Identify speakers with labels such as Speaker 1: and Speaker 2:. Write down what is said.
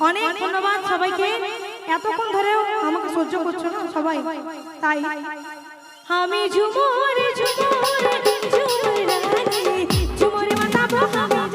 Speaker 1: অনেক ধন্যবাদ সবাইকে। এতক্ষণ ধরে আমাকে সহ্য করছ না সবাই? তাই। আমি ঝুমুর ঝুমুর ঝুমুর ঝুমুর মাতা